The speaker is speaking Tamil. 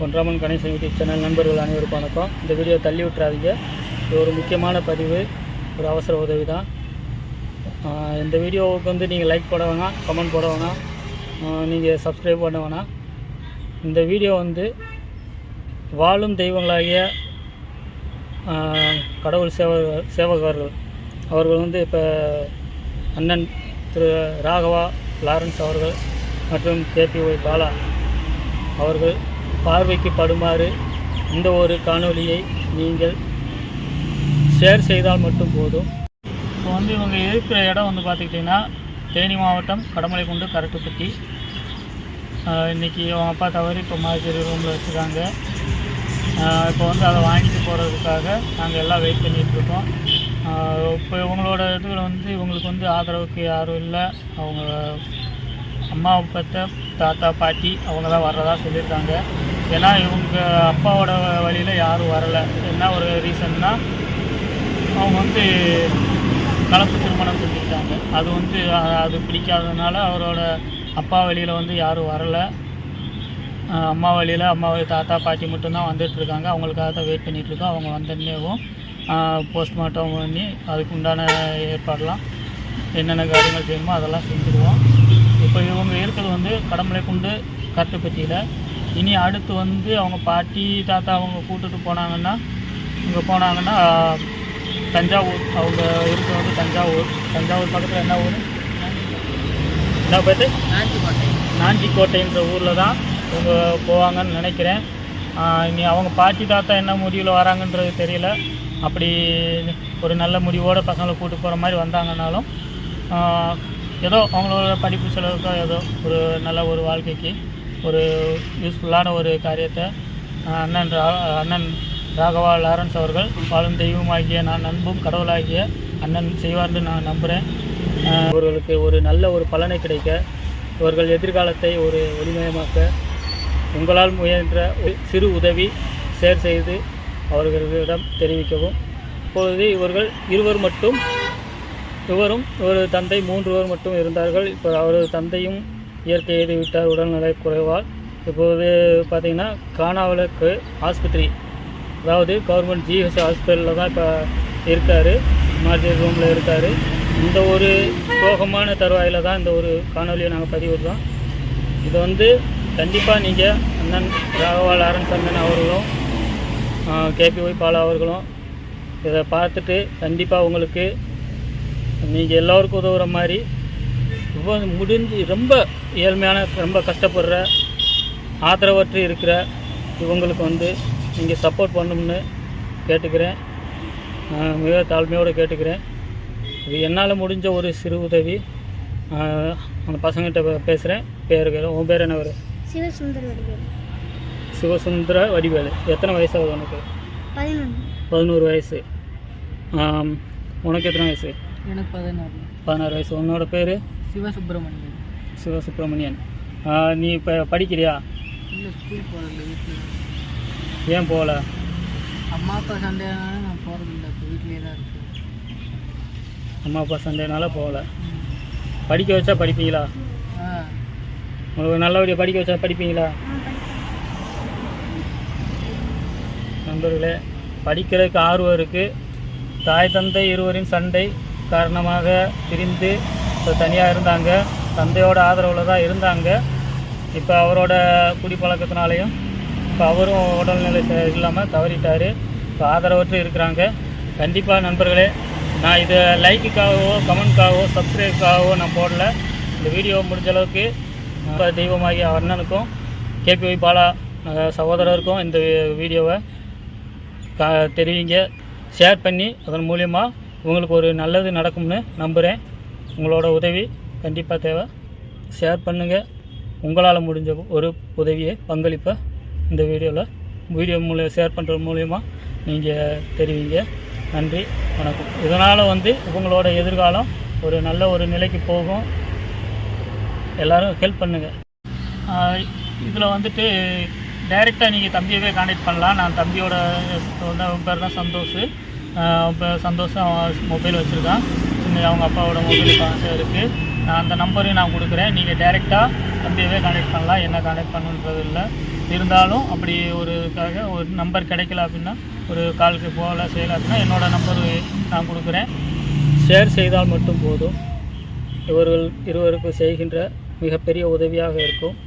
பொன்ராமன் கணேசன் யூடியூப் சேனல் நண்பர்கள் அனைவருக்கும் வணக்கம். இந்த வீடியோ தள்ளி விட்டுறாதீங்க. இது ஒரு முக்கியமான பதிவு ஒரு அவசர உதவி தான். இந்த வீடியோவுக்கு வந்து நீங்கள் லைக் போட வேணாம் கமெண்ட் போட வேணாம். நீங்கள் சப்ஸ்கிரைப் பண்ண வேணாம். இந்த வீடியோ வந்து வாழும் தெய்வங்களாகிய கடவுள் சேவ சேவகர்கள். அவர்கள் வந்து இப்போ அண்ணன் திரு ராகவா லாரன்ஸ் அவர்கள் மற்றும் கேபி ஒய் பாலா அவர்கள் பார்வைக்கு படுமாறு இந்த ஒரு காணொலியை நீங்கள் ஷேர் செய்தால் மட்டும் போதும். இப்போ வந்து இவங்க இருக்கிற இடம் வந்து பார்த்துக்கிட்டிங்கன்னா தேனி மாவட்டம் கடமலைக்குண்டு கரட்டுப்பட்டி இன்றைக்கி இன்னைக்கு அவங்க அப்பா தவறு இப்போ மாதிரி ரூமில் வச்சுருக்காங்க. இப்போ வந்து அதை வாங்கிட்டு போகிறதுக்காக நாங்கள் எல்லாம் வெயிட் பண்ணிகிட்ருக்கோம் இப்போ இவங்களோட இதில் வந்து இவங்களுக்கு வந்து ஆதரவுக்கு யாரும் இல்லை. அவங்க அம்மா பெற்ற தாத்தா பாட்டி அவங்க தான் வர்றதா சொல்லியிருக்காங்க. ஏன்னா இவங்க அப்பாவோட வழியில் யாரும் வரலை. என்ன ஒரு ரீசன்னா அவங்க வந்து கலப்பு திருமணம் செஞ்சுக்கிட்டாங்க. அது வந்து அது பிடிக்காததுனால அவரோட அப்பா வழியில் வந்து யாரும் வரலை. அம்மா வழியில் அம்மா தாத்தா பாட்டி மட்டும்தான் வந்துட்டுருக்காங்க. அவங்களுக்காக தான் வெயிட் பண்ணிகிட்ருக்கோம் அவங்க வந்தோடனேவும் போஸ்ட்மார்ட்டம் பண்ணி அதுக்கு உண்டான ஏற்பாடெலாம் என்னென்ன காரியங்கள் செய்யணுமோ அதெல்லாம் செஞ்சுருவோம். இப்போ இவங்க இருக்கிறது வந்து கடமலைக்குண்டு கட்டுப்பட்டியில். இனி அடுத்து வந்து அவங்க பாட்டி தாத்தா அவங்க கூட்டுட்டு போனாங்கன்னா இங்கே போனாங்கன்னா தஞ்சாவூர். அவங்க இருக்கிற வந்து தஞ்சாவூர். தஞ்சாவூர் பக்கத்தில் என்ன ஊர்? என்ன பேர்? நாஞ்சிக்கோட்டைன்ற ஊரில் தான் இவங்க போவாங்கன்னு நினைக்கிறேன். இனி அவங்க பாட்டி தாத்தா என்ன முடிவில் வராங்கன்றது தெரியல. அப்படி ஒரு நல்ல முடிவோடு பசங்களை கூட்டு போகிற மாதிரி வந்தாங்கன்னாலும் ஏதோ அவங்களோட படிப்பு செலவுக்கோ ஏதோ ஒரு நல்ல ஒரு வாழ்க்கைக்கு ஒரு யூஸ்ஃபுல்லான ஒரு காரியத்தை அண்ணன் ரா அண்ணன் ராகவா லாரன்ஸ் அவர்கள் வாழும் தெய்வமாகிய நான் நண்பும் கடவுளாகிய அண்ணன் செய்வார்னு நான் நம்புகிறேன் இவர்களுக்கு ஒரு நல்ல ஒரு பலனை கிடைக்க இவர்கள் எதிர்காலத்தை ஒரு ஒளிமயமாக்க உங்களால் முயன்ற ஒரு சிறு உதவி ஷேர் செய்து அவர்களிடம் தெரிவிக்கவும். இப்பொழுது இவர்கள் இருவர் மட்டும் இவரும் ஒரு தந்தை மூன்றுவர் மட்டும் இருந்தார்கள். இப்போ அவரது தந்தையும் இயற்கை எய்து விட்டார் உடல்நிலை குறைவால். இப்போது பார்த்தீங்கன்னா காணாவலுக்கு ஆஸ்பத்திரி. அதாவது கவர்மெண்ட் ஜிஹெச் ஹாஸ்பிட்டலில் தான் இப்போ இருக்கார். எமர்ஜென்சி ரூமில் இருக்கார். இந்த ஒரு சோகமான தருவாயில் தான் இந்த ஒரு காணொலியை நாங்கள் பதிவிடுறோம் இது வந்து கண்டிப்பாக நீங்கள் அண்ணன் ராகவா லாரன்ஸ் அண்ணன் அவர்களும் கேபிஒய் பாலா அவர்களும் இதை பார்த்துட்டு கண்டிப்பாக உங்களுக்கு நீங்கள் எல்லோருக்கும் உதவுற மாதிரி ரொம்ப முடிஞ்சு ரொம்ப ஏழ்மையான ரொம்ப கஷ்டப்படுற ஆதரவற்று இருக்கிற இவங்களுக்கு வந்து நீங்கள் சப்போர்ட் பண்ணணும்னு கேட்டுக்கிறேன். மிக தாழ்மையோடு கேட்டுக்கிறேன். இது என்னால் முடிஞ்ச ஒரு சிறு உதவி. அந்த பசங்கிட்ட பேசுகிறேன் பேர். உன் பேர் என்ன பேர் சிவசுந்தர் வடிவேல். சிவசுந்தர வடிவேலு. எத்தனை வயசாகுது உனக்கு? பதினொன்று பதினோரு வயசு. உனக்கு எத்தனை வயசு? எனக்கு பதினாறு. பதினாறு வயசு. உன்னோட பேர்? சிவசுப்பிரமணியன் சிவசுப்ரமணியன். நீ இப்போ படிக்கிறியா? இல்லை ஸ்கூல் போகிறதில்ல வீட்டில் ஏன் போகல? அம்மா அப்பா சண்டைனால நான் போகிறதில்ல இப்போ வீட்டிலே தான் இருக்கேன் அம்மா அப்பா சண்டைனால போகல. படிக்க வச்சா படிப்பீங்களா? உங்களுக்கு நல்லபடியாக படிக்க வச்சா படிப்பீங்களா? நண்பர்களே படிக்கிறதுக்கு ஆர்வம் இருக்குது தாய் தந்தை இருவரின் சண்டை காரணமாக பிரிந்து இப்போ தனியாக இருந்தாங்க. தந்தையோட ஆதரவில் தான் இருந்தாங்க. இப்போ அவரோட குடிப்பழக்கத்தினாலையும் இப்போ அவரும் உடல்நிலை இல்லாமல் தவறிட்டார். இப்போ ஆதரவற்று இருக்கிறாங்க. கண்டிப்பாக நண்பர்களே நான் இதை லைக்குக்காகவோ கமெண்ட்காகவோ சப்ஸ்கிரைப்காகவோ நான் போடல. இந்த வீடியோ முடிஞ்ச அளவுக்கு நம்ம தெய்வமாகிய அண்ணனுக்கும் கேபிஒய் பாலா சகோதரருக்கும் இந்த வீடியோவை கா தெரிவிங்க. ஷேர் பண்ணி அதன் மூலியமாக உங்களுக்கு ஒரு நல்லது நடக்கும்னு நம்புகிறேன் உங்களோட உதவி கண்டிப்பாக தேவை. ஷேர் பண்ணுங்கள் உங்களால் முடிஞ்ச ஒரு உதவியை பங்களிப்பை இந்த வீடியோவில் வீடியோ மூலியம் ஷேர் பண்ணுறது மூலயமா நீங்கள் தெரிவிங்க. நன்றி வணக்கம். இதனால் வந்து உங்களோட எதிர்காலம் ஒரு நல்ல ஒரு நிலைக்கு போகும். எல்லோரும் ஹெல்ப் பண்ணுங்கள் இதில் வந்துட்டு டைரெக்டாக நீங்கள் தம்பியவே காண்டாக்ட் பண்ணலாம். நான் தம்பியோட சொந்த பேர் தான் சந்தோஷ். சந்தோஷம் மொபைல் வச்சுருக்கான். சின்ன அவங்க அப்பாவோட மொபைல் காசு இருக்குது நான் அந்த நம்பரையும் நான் கொடுக்குறேன். நீங்கள் டைரெக்டாக தம்பியவே கான்டாக்ட் பண்ணலாம். என்ன கான்டாக்ட் பண்ணுன்றது இல்லை. இருந்தாலும் அப்படி ஒரு ஒரு நம்பர் கிடைக்கல அப்படின்னா ஒரு காலுக்கு போகல செய்யலை அப்படின்னா என்னோடய நம்பர் நான் கொடுக்குறேன். ஷேர் செய்தால் மட்டும் போதும். இவர்கள் இருவருக்கு செய்கின்ற மிகப்பெரிய உதவியாக இருக்கும்.